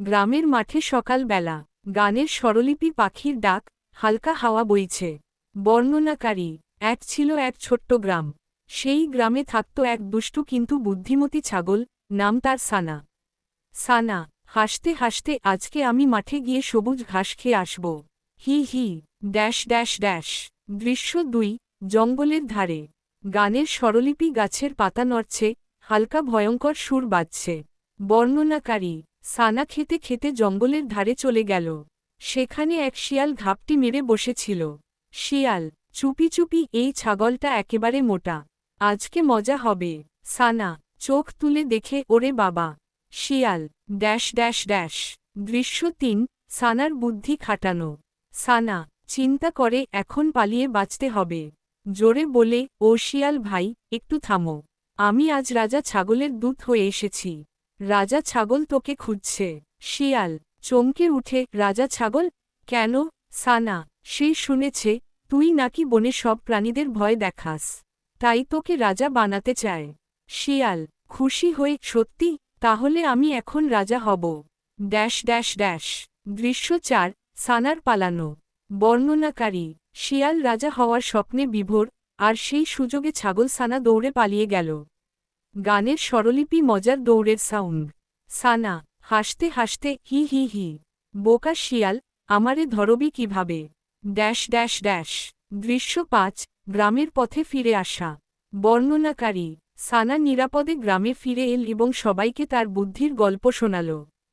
গ্রামের মাঠে সকালবেলা গানের স্বরলিপি পাখির ডাক হালকা হাওয়া বইছে। বর্ণনাকারী, এক ছিল এক ছোট্ট গ্রাম। সেই গ্রামে থাকত এক দুষ্টু কিন্তু বুদ্ধিমতী ছাগল, নাম তার সানা। সানা, হাসতে হাসতে আজকে আমি মাঠে গিয়ে সবুজ ঘাস খেয়ে আসব। হি হি, ড্যাশ ড্যাশ ড্যাশ। দৃশ্য দুই, জঙ্গলের ধারে। গানের স্বরলিপি গাছের পাতা নড়ছে, হালকা ভয়ঙ্কর সুর বাজছে। বর্ণনাকারী সানা খেতে খেতে জঙ্গলের ধারে চলে গেল। সেখানে এক শিয়াল ঘাপটি মেরে বসেছিল। শিয়াল, চুপি চুপি, এই ছাগলটা একেবারে মোটা। আজকে মজা হবে। সানা, চোখ তুলে দেখে, ওরে বাবা। শিয়াল, ড্যাশ ড্যাশ ড্যাশ। দৃশ্য তিন, সানার বুদ্ধি খাটানো। সানা, চিন্তা করে, এখন পালিয়ে বাঁচতে হবে। জোরে বলে, ও শিয়াল ভাই, একটু থামো। আমি আজ রাজা ছাগলের দূত হয়ে এসেছি। রাজা ছাগল তোকে খুঁজছে। শিয়াল, চমকে উঠে, রাজা ছাগল? কেন? সানা, সে শুনেছে, তুই নাকি বনে সব প্রাণীদের ভয় দেখাস। তাই তোকে রাজা বানাতে চায়। শিয়াল, খুশি হয়ে, সত্যি? তাহলে আমি এখন রাজা হব। Dash dash dash. দৃশ্য চার, সানার পালানো। বর্ণনাকারী। শিয়াল রাজা হওয়ার স্বপ্নে বিভোর, আর সেই সুযোগে ছাগল সানা দৌড়ে পালিয়ে গেল। গানের স্বরলিপি মজার দৌড়ের সাউন্ড সানা, হাসতে হাসতে হি হি হি। বোকা শিয়াল, আমারে ধরবি কীভাবে? Dash dash dash. দৃশ্য পাঁচ, গ্রামের পথে ফিরে আসা। বর্ণনাকারী। সানা নিরাপদে গ্রামে ফিরে এল এবং সবাইকে তার বুদ্ধির গল্প শোনাল।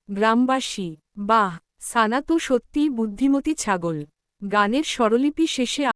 গ্রামবাসী। বাহ, সানা তো সত্যিই বুদ্ধিমতী ছাগল। গানের স্বরলিপি শেষে